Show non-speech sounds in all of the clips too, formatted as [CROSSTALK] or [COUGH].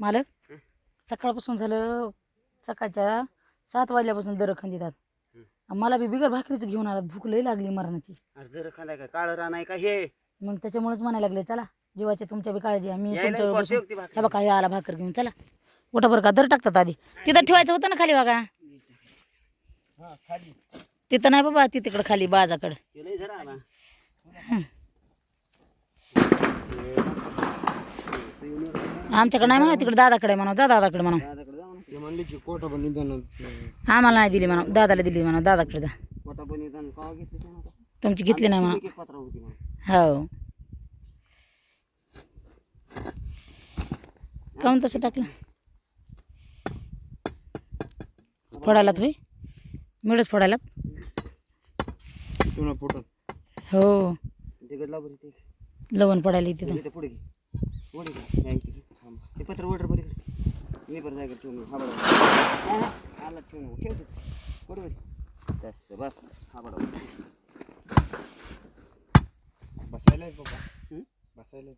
मालक? सकाळपासून झालं सकाळच्या सात वाजल्यापासून दर खंदितात मला बी बिगर भाकरीच घेऊन आला भूक लई लागली मरणाची. जर का? काळं रान आहे का हे? मग त्याच्यामुळेच म्हणायला लागले चला जीवाची तुमच्या बी काळजी आहे. मी यायला तुमच्यावर पोट बसून ठेवते भाकरी. हे बघा हे आला भाकर घेऊन चला. उठा बरं का दर टाकतात आधी. तिथं ठेवायचं होतं ना खाली बघा. तिथं नाही बाबा तिकडं खाली बाजाकडं ते लय जरा आला आमच्याकडे नाही म्हणा तिकडे दादाकडे म्हणा जा दादाकडे म्हणा. दादाकडे जाऊ ना. ते म्हणले की कोटा पण निधन आम्हाला नाही दिली म्हणा दादाला दिली म्हणा दादाकडे जा. पण कवा नाही? तुमची घेतली नाही म्हणा. एक एक पत्रा होती म्हणा. हो. काऊन तसं टाकलं? फोडायलात होय? मिळच फोडायलात? तुला पोटात हो. तिकडला बरी ते लवण पडायला तिथं. पुढे घे. पुढे घे. या इथे घे. ते पत्र वडर बरी मी ठेवून हा बडा आला ठेवून ठेवतो. पुढे बरी तस बस. हा बडा बसायला बाबा हं? बसायला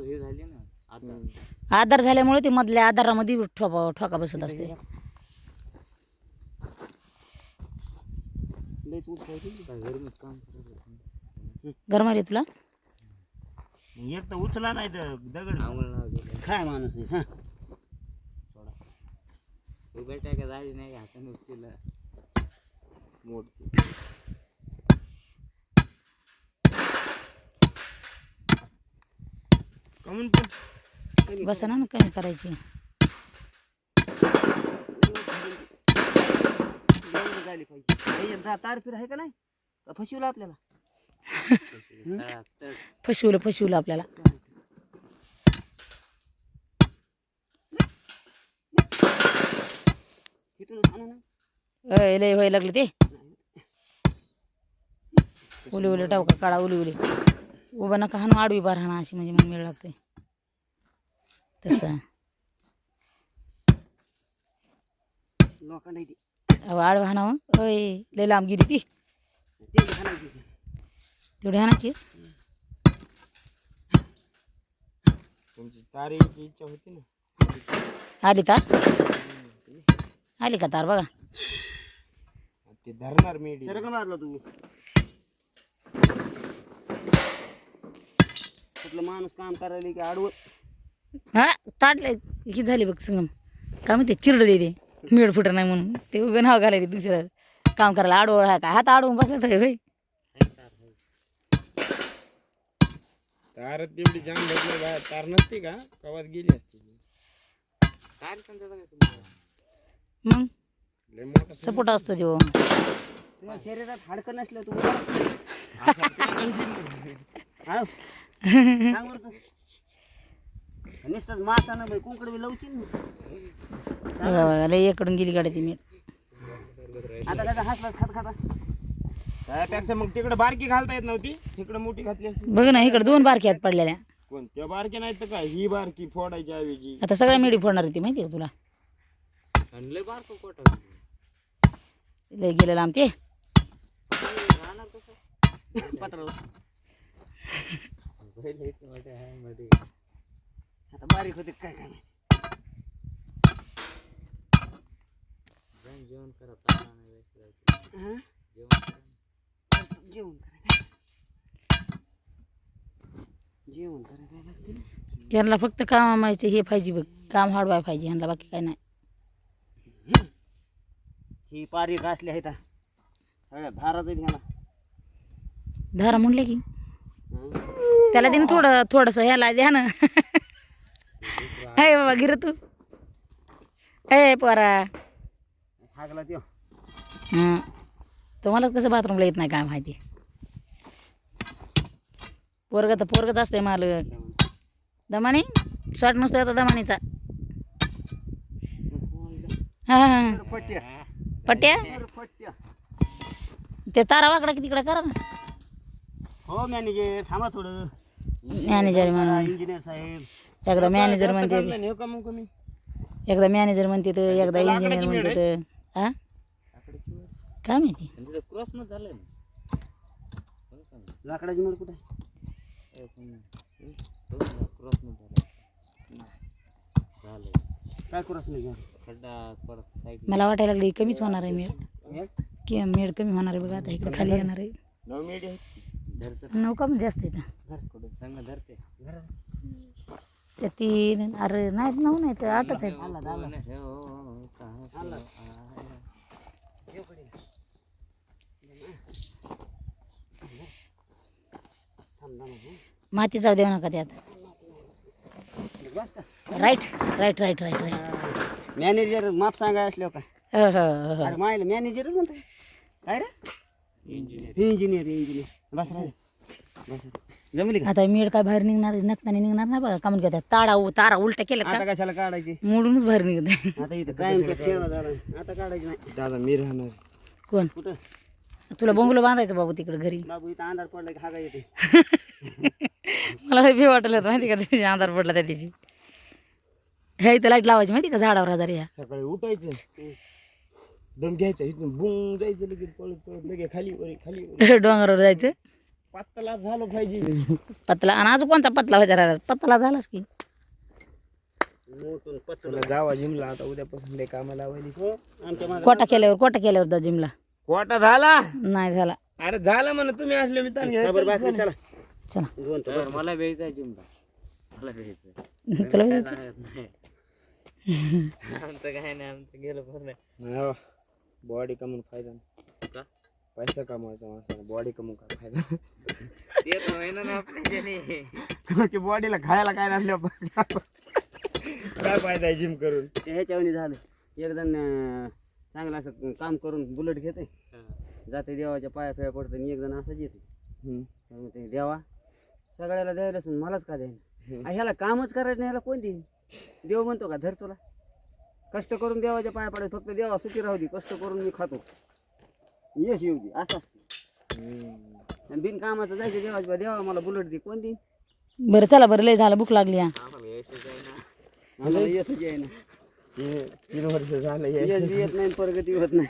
हे झाली ना आता आधार झाल्यामुळे ते मधल्या आधारामध्ये ठोका ठोका बसत असते. लयच उठ पाहिजे काय गरमीत काम करत होतो. गरमार आहे तुला एक तर उचला नाही तर दगड. काय माणूस आहे हा? उभ्या टाका झाली नाही का हाताने उचललं? मोडते. कमून पण. बसा ना कमी करायची? एवढं झाली पाहिजे. जा तार फिर आहे का नाही? का फसवलं आपल्याला? फसवलं फसवलं आपल्याला. लय व्हायला लागले ते. उली उली टावका काढा उली उली उभं नका हाणू आडवी बार हाणा अशी म्हणजे मला मिळ लागते तसं. अहो आडवं हाणावं. अय लय लांब गेली ती. तेवढी हाणाचीच तुमची तार यायची इच्छा होती ना. आली तार आली का तार बघा. ते धरणार मेडी सरकन मारला तू. कुठलं माणूस काम करायला की आडवं? हा ताटले ही झाली बघ संगम. काय म्हणते चिरडले ते. मिळ फुटर नाही म्हणून. ते उभं नाव घालायले दुसऱ्या काम करायला आडवर आहे का हात आडवून बसला तर भाई तार तेवढी जाम भेटली बाहेर. तार नसते का? कवात गेली असती. काय समजा बघा तुम्हाला? मग? लय मोठा सपोर्ट असतो तो. तुझ्या शरीरात हाडकं नसलं तू हाव. सांग बरं तू. नुसतंच मासानं बाई कुंकड बी लवची बघा बघा लय इकडून गेली गाडी ती मीठ आता कसं हसलाच खात खाता त्यापेक्षा मग तिकडे बारकी घालता येत नव्हती. इकडे मोठी घातली असती. बघ ना इकडे दोन बारक्या आहेत पडलेल्या. कोणत्या बारकी नाही तर काय? ही बारकी फोडायची ऐवजी. आता सगळ्या मिडी फोडणार आहे ती माहिती आहे का तुला? आणि लय बारको कोटा लय गेलेला आम राहणार कसं पत्र पहिले इतकं आहे मध्ये आता बारीक होते काय काय माहिती. जेवण करा ताणा नाही जेवण करा. जेवण करा काय जेवण करा काय लागते? ना. त्यांना फक्त कामाचं हे पाहिजे बघ. काम हाडवाय पाहिजे ह्यांना बाकी काय नाही. ही पारी घासली आहेत हा. सगळ्या धारा जाईल ह्याला. धारा म्हणले की? त्याला दे ना थोडं थोडंसं ह्याला द्या ना. बाबा गिर तू. ए पोरा. हागला त्यो. हं. तुम्हालाच कसं बाथरूमला येत नाही काय माहिती? पोरग तर पोरगच असते मालक. दमानी शॉर्ट नसतो आता दमानीचा. हा. पट्ट्या? ते तारा वाकडा की तिकडे करा ना. हो मॅनेजर थांबा थोडं. मॅनेजर म्हणून. इंजिनियर साहेब. एकदा मॅनेजर म्हणते. एकदा मॅनेजर म्हणते तर एकदा इंजिनियर म्हणते तर. हा काय माहिती क्रॉस न झालं ना लाकडाची मोड कुठे काय. क्रॉसमध्ये झालं काय करू असं नाही खड्डा परत साईड मला वाटायला लागली कमीच होणार आहे मेड घ्या. की मेड कमी होणार आहे बघा आता इकडे खाली येणार आहे नऊ धरचं नौका पण जास्त आहे धर. कुठं चांगलं धरते धर. त्या तीन अरे नाही नऊ नाही तर आठच आहे माती जाऊ देऊ नका त्यात? Right right right right right manager माप सांगाय असल्यावर का अरे मायला मॅनेजरच म्हणतो काय रे? इंजिनियर इंजिनियर बस रे बस जमली का? आता मेड काय बाहेर निघणार नकताने निघणार नाही बघा. का म्हणते तारा तारा उलटा केला आता का? कशाला काढायची? मोडूनच बाहेर निघत आता इथं आता काढायची नाही. दादा मी राहणार. कोण? कुठं? तुला बंगलो बांधायचं बाबू तिकडे घरी. बाबू इथं अंधार पडला की हागा येते. मला लय भीती वाटलं होतं माहिती का? त्याची अंधार पडला त्या दिवशी. ह्या इथं लाइट लावायची माहिती का झाडावर हजार या सकाळी उठायचं दम घ्यायचा इथून बुंग जायचं लगेच पळत पळत लगेच खाली वर खाली वर. [LAUGHS] डोंगरावर जायचं. पातला झालं पाहिजे. पतला आणि अजून कोणचा पतला व्हायचा राहिला पतला झालाच की. मोठून पचलं. चला जावा जिमला आता उद्यापासून लय कामाला लावायली. हो आमच्या मागं कोटा केल्यावर कोटा केल्यावर जा जिमला. कोटा झाला? नाही झाला. अरे झालं म्हणा तुम्ही असले मी ताण खबर बातमी चला. चला. दोन तर मला वेळचा आहे जिमला मला वेळचं तुला बी जायचं? [LAUGHS] आमचं काय नाही आमचं गेलं पण बॉडी कमवून फायदा नाही. का? पैसा कमवायचा माणसाला बॉडी कमवून काय फायदा? ते तर महिना ना आपल्या [LAUGHS] की बॉडीला खायला काय नसल्या काय फायदा आहे जिम करून? ते ह्याच्यावणी झालं. एक जण अं, चांगलं असं काम करून बुलेट घेते जाते देवाच्या पाया पाया पडतं आणि एक जण असंच येते. हम्म. तर मग ते देवा सगळ्याला द्यायला असून मलाच का द्यायला? आ, ह्याला कामच करायचं नाही ह्याला कोण देईन? देव म्हणतो का धर तुला. कष्ट करून देवाच्या पाया पडायचं फक्त देवा सुखी राहू दे कष्ट करून मी खातो. यश येऊ दे असं असतं. आणि बिनकामाचं जायचं देवाच्या पाया, देवा मला बुलेट दे कोण देईन? बरं चला बरं लय झालं भूक लागली हा. आम्हाला यशच आहे ना. तीन वर्ष झालं हे. यश. बी येत नाही प्रगती होत नाही.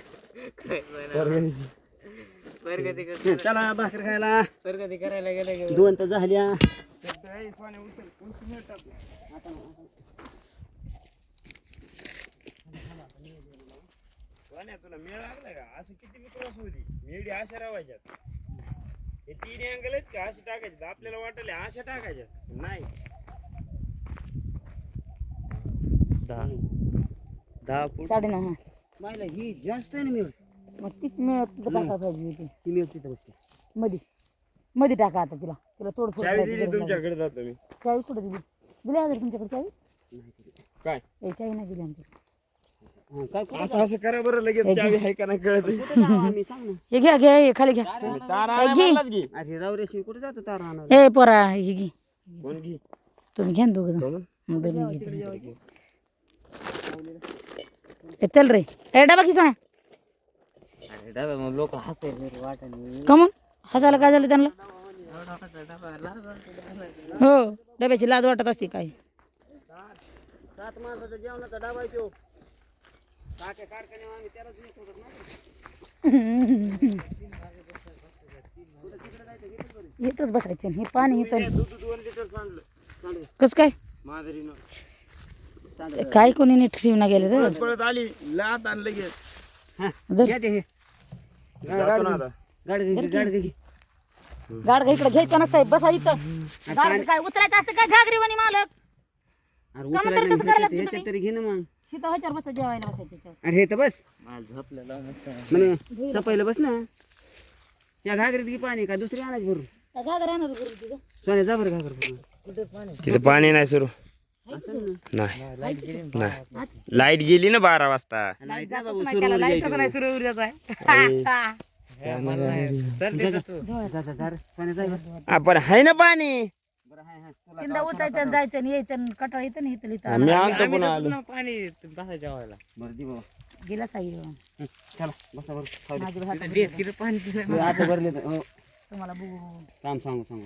प्रगती कर चला भाकर खायला. प्रगती करायला गेलं की? दोन तर झाल्या तुला मेळ लागला का? असं किती बी क्रॉस होती मेडी अशा रावायच्यात. हे तीन अँगल आहेत का? अशी टाकायचे. आपल्याला वाटले अशा टाकायच्या नाही. दहा. दहा फूट. साडे नऊ हा. मायला ही जास्त आहे ना मिळ मग तीच मिळत तिथं टाका पाहिजे होती. ही मिळ तिथं बसते. मध्ये मध्ये टाका आता तिला. तिला तोडफोड चावी करायची दिली गरज नाही. तुमच्याकडे जातो मी. चावी कुठं दिली? दिली हजार तुमच्याकडे चावी? काय? ए चावी नाही दिली आमच्याकडे हा, काय कुठं असं असं करा बरं लगेच चावी आहे का नाही कळत कुठं आम्ही? सांग ना. हे घ्या घ्या हे खाली घ्या. तारा घे. अरे रावरेशी कुठे जातो तारा आणायला? ए पोरा हे घे. कोण तुम्ही घ्या ना दोघं कोण? जण दोन मी घेते. ए, चल रे. ए डबा की सोन्या अरे डबा मग लोक हसायला वाटायला कमून? हसायला काय झालं त्यांना? हो डब्याची लाज वाटत असते काय सात माणसाचा जेवणाचा डबा आहे तो टाक्या कारखान्यावर आम्ही त्यालाच वीस होतात ना इथंच बसायचं हे पाणी इथं. दूध दोन लिटर सांडलं सांडलं कसं काय? माधुरीनं काय कोणी नीट ठेवून गेले रे? पळत आली लात लगेच. हा, हे. हा. गाडगा इकडे घ्यायचं नसतंय बसा इथं. गाडगं काय उतरायचं असतं काय घागरीवाणी मालक. अरे का उचलायला म्हणतात तसं ह्याच्यात- करायला लागतं तरी घे ना मग. इथं ह्याच्यावर बसा जेवायला बसायचं ह्याच्यावर. अरे हे तर बस. मला झोपलेला मस्त म्हणे सपायला बस ना. या घागरीत घे पाणी का दुसरी आणायची भरून? त्या तुझं सोन्या जा बरं घागर भरून. तिथे पाणी नाही सुरू. नाही. नाही. लाइट गेली ना बारा वाजता. [LAUGHS] आपण [LAUGHS] आहे ना पाणी. बरं हाय हाय. तुला तीनदा उठायचं आणि जायचं आणि यायचं आणि कटाळ येतं ना इथं इथं. मी आणतो आम्ही पुन्हा आलो. ना पाणी बसा जेवायला. बरं दे बाबा. गेला हं, चला बसा बरं. माझ्या हातात पाणी हो. तुम्हाला बघू. काम सांगू सांगू.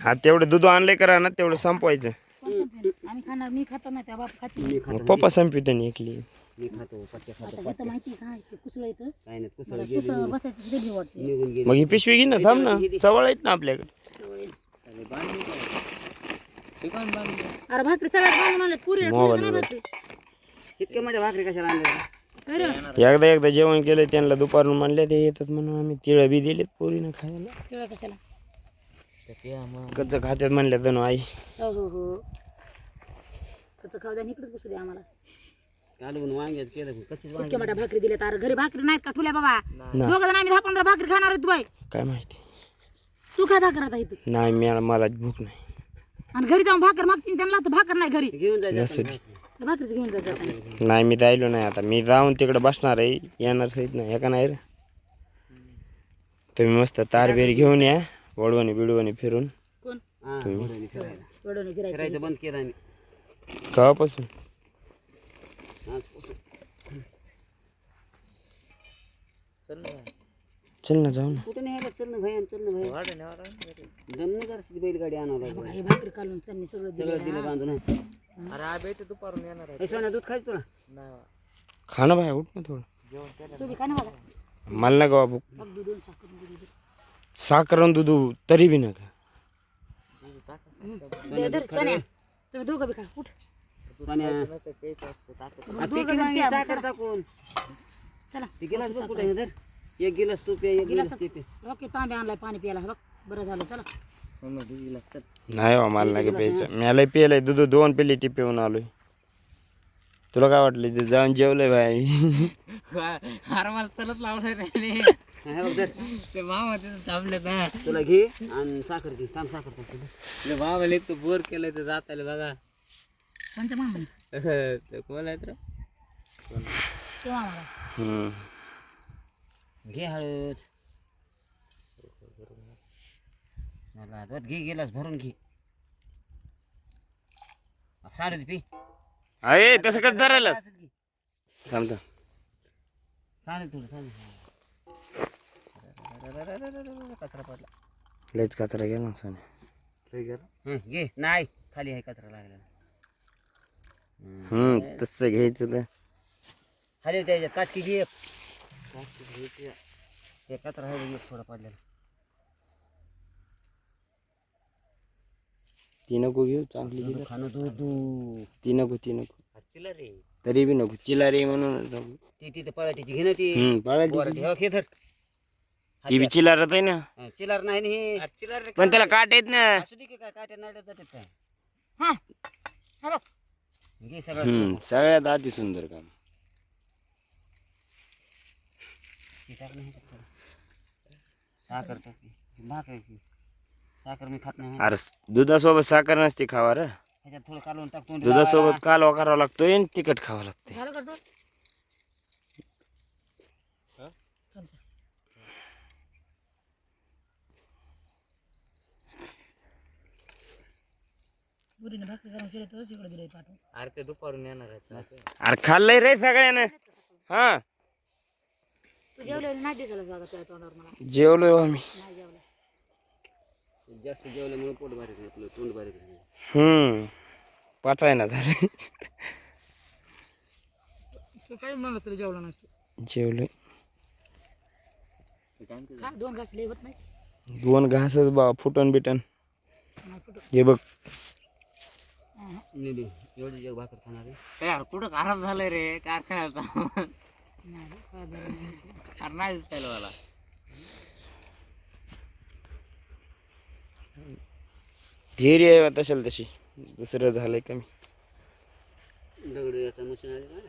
हा तेवढं दूध आणले करा ना तेवढं संपवायचं. कोण संपवेल? आम्ही खाणार मी खातो ना त्या बाप खाते. मी मग खातो पप्पा संपविते ना एकली. मी खातो पट्ट्या खातो आता इथं माहिती आहे का? ते कुसळ येतं. काय नाही कुसळ मला गेली कुसळ बसायचं ते भीती वाटते. निघून गेली. मग ही पिशवी घे ना थांब ना. चवळ आहेत ना आपल्याकडे. बांधली काय दुकान बांधली अरे भाकरी सगळ्यात बांधून आणल्यात पुरी मोबाईल भाकरी. इतक्या माझ्या भाकरी कशाला आणल्या? अरे. एकदा एकदा जेवण केलं त्यांना दुपारून म्हणले ते येतात म्हणून आम्ही तिळ बी दिलेत पोरीनं खायला. तिळा कशाला? कच्चं खात्यात म्हणल्या तर आई. हो हो. हो त्याचं खाऊ द्या आणि इकडेच बसू द्या आम्हाला. कालवून वांग्यात केलं पण कच्चीच वांगी इतक्या मोठ्या भाकरी दिल्या तर घरी भाकरी नाहीत का ठुल्या बाबा? दोघं जण आम्ही दहा पंधरा भाकरी खाणार आहेत बाई. काय माहिती? तू काय भाकर आता इथं? नाही मी मला भूक नाही. आणि घरी जाऊन भाकर मागतील त्यांना तर भाकर नाही घरी. घेऊन जायचं असू आपण. दे भाकरीच घेऊन जायचं नाही मी राहिलो नाही आता. मी जाऊन तिकडे बसणार आहे. येणार सहित नाही. एका नाही रे? तुम्ही मस्त तारबेरी घेऊन या. वडवणी बिडवणी फिरून हा, फिरायचं बंद केलं आम्ही. आजपासून. चल ना. चल ना जाऊ ना. कुठे नाही चल ना भैया चल ना लागलं. दम नाही जरा बैलगाडी आणावं लागेल. हे भाकरी काढून चटणी सगळं सगळं दिलं बांधून. अरे आबे ते दुपारून येणार आहे. हे सोन्या दूध खायचं तुला. खा ना बाय उठ ना थोडं. जेवण केलं तू बी खा ना मला मला ना गावा भूक. दूध दोन साखर. साखर आणि दूध तरी बी नका. दे धर सोन्या तुम्ही दोघं बी खा उठ. हा, चला. ते गिलास बघ कुठे धर. एक गिलास तू पे एक गिलास ते पे ओके तांबे आणलाय पाणी प्यायला. बघ बरं झालं चला. सोनं दूध गिलास चल. नाही बा मला नाही प्यायचं. मला पिलंय दूध दोन पिली टी पिऊन आलोय. तुला काय वाटलं? ते जाऊन जेवलंय बाय मी [LAUGHS] अरे मला चलत हा, हे बघ धर ते मामा तिथं थांबले ना तुला घे आणि साखर घे थांब साखर टाकतो ते मामाला एक बोर केलंय ते जात आले बघा. कोणत्या मामा [LAUGHS] ते कोण आहेत रे? ते मामा. हम्म. घे हळूच मला दूध घे गिलास भरून घे. साडे पी अरे तसं कसं धरायला थांब थांब. चालेल थोडं चालेल. कचरा पडला. लयच कचरा गेला ना सोन्या हं, घे. नाही खाली आहे कचरा लागला हम्म तसं घ्यायचं तर. खाली त्याच्यात काटकी घे. एक. हे कचरा आहे थोडा पडलेला. ती नको घेऊ चांगली घे. खाणं ती नको ती नको चिला रे तरी बी नको. चिलारी म्हणून नको. ती तिथे पळाटीची घे ना ती. हम्म पळाली पोराची. घे धर. ती बी चिलारत आहे ना. हं, चिलार नाही ना हे. चिला रे पण त्याला काट येत ना. असू दे की काय काट्या जातात काय हा. हा घे सगळं. हम्म सगळ्यात अति सुंदर काम. साखर. भाकर. साखर मी खात नाही. अरे दुधासोबत साखर नसते खावा रे ह्याच्यात थोडं कालवून टाकतो दुधासोबत कालवा करावा लागतोय आणि तिखट खावं लागते झालं का दूध? पुरीने भाकरी करून केलं तर इकडे दिलं पाठवून. अरे ते दुपारून येणार आहेत अरे खाल्लंय रे सगळ्यानं. हा. तू जेवलेलं नाही दिसलं बघा त्या तोंडावर मला. जेवलोय हो आम्ही नाही जेवलं. जास्त जेवल्यामुळे पोट बारीक आहे आपलं तोंड बारीक आहे हम्म. पाचाय ना झाले काही म्हणलं तरी जेवलं नसतं. जेवलोय खा दोन घास लई होत नाही. दोन घासच बा फुटन बिटन. नाही कुठं हे बघ. नेली एवढी जग भाकर खाणार आहे. ए, यार कुठं खराब झालंय रे? कारखान्यात नाही काय बरं नाही. अरे नाही दिसायला मला. ढेरी आहे तशाला तशी. दुसरं झालंय कमी. दगड याचा मशीन आली ना